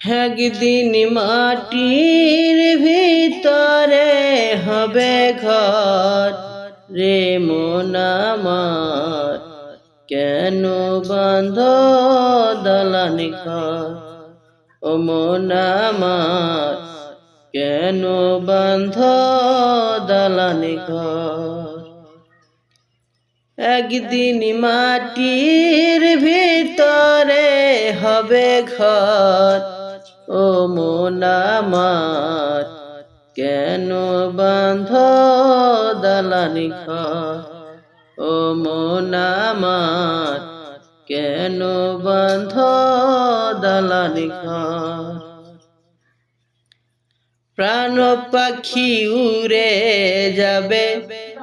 একদিন মাটির ভিতরে হবে ঘর। রে মন আমার, কেন বাঁধ দলানি ঘর? ও মন কেন বাঁধ দলানি ঘর? একদিন মাটির ভিতরে হবে ঘর। ও মন আমার, কেন বাঁধ দালানি ও মন আমার, কেন বাঁধ দালানি প্রাণ পাখি উড়ে যাবে,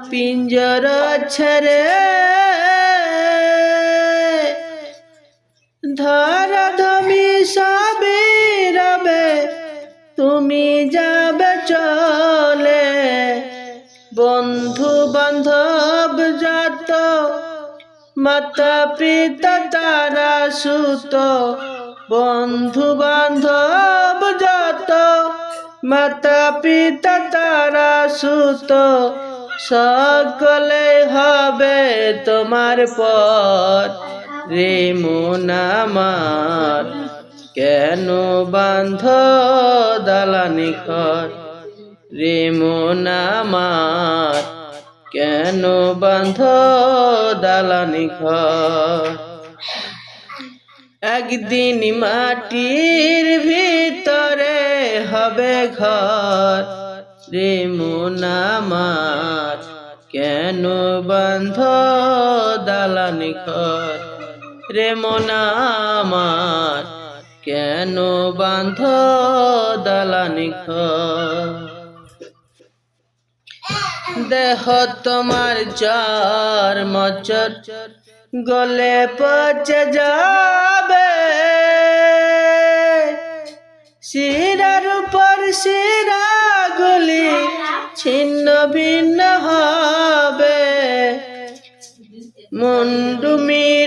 পিঞ্জর ছেড়ে। ধর তুমি যাবে চলে, বন্ধু বান্ধব যত মাতা পিতা তারা সুত, বন্ধু বান্ধব যত মাতা পিতা তারা সুত, সকলে হবে তোমার পর রে মন আমার। কেন বান্ধ দালানি ঘর? রে মন আমার, কেন বান্ধ দালানি ঘর? একদিন মাটির ভিতরে হবে ঘর। রে মন আমার, কেন বান্ধ দালানি ঘর? রে মন আমার কেন বান্ধ দালানি দেহ তোমার চার মচর, গলে পচে যাবে। শিরার উপর শিরা গুলি ছিন্ন ভিন্ন হবে। মুন্ডু মিরু দণ্ড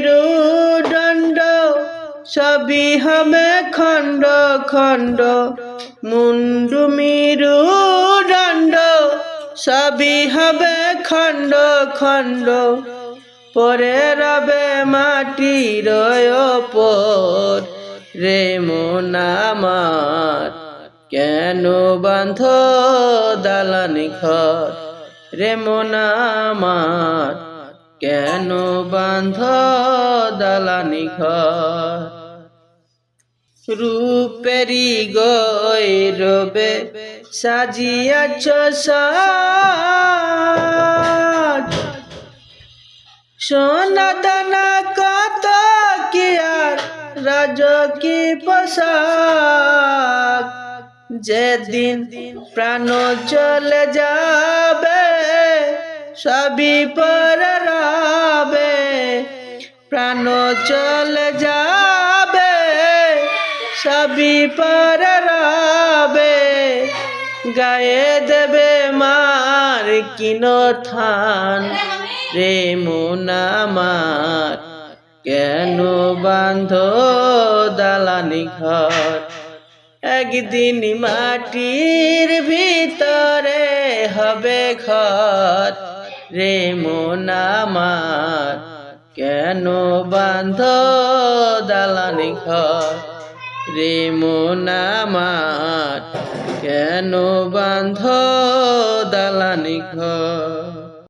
সবই হবে খণ্ড খণ্ড মুন্ডু মিরু দণ্ড। সবই হবে খণ্ড খণ্ড, পরে রবে মাটির ওপর। রে মন কেন বাঁধ দালানি ঘর? রে মন কেন বাঁধ দালানি ঘর? রূপেরি গৈরবে সাজিয়াছ সাজ। সোনা দানা কত কি আর রাজ কি পোশাক? যেদিন প্রাণ চলে যাবে সবই পর প্রাণ চলে যাবে, সবই পর গায়ে দেবে মার কিনো থান রে মন আমার, কেন বান্ধ দালানি ঘর? একদিন মাটির ভিতরে হবে ঘর। রে মোনামার কেন বান্ধ দালানি ঘর? রে মোনামার কেন বান্ধ দালানি ঘর?